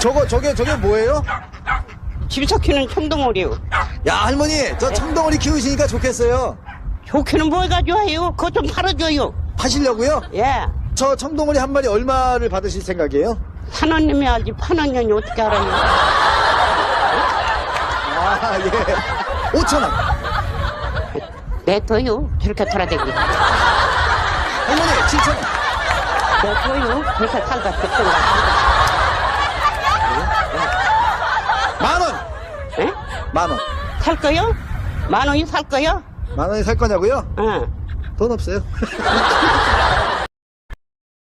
저거 저게 저게 뭐예요? 집에서 키우는 청동오리요. 야 할머니 저 청덩어리 키우시니까 좋겠어요. 좋게는 뭘 가져와요? 그거 좀 팔아줘요. 파시려고요? 예. 저 청덩어리 한 마리 얼마를 받으실 생각이에요? 판원님이 알지, 판원년이 어떻게 알아요? 아 예. 5천 원. 내둬요. 저렇게 돌아다니고. 할머니 7천 원. 내둬요. 그렇게 살다 죽든가. 만 원. 예? 만 원. 살 거요? 만 원이 살 거요? 만 원에 살 거냐고요? 어. 돈 없어요.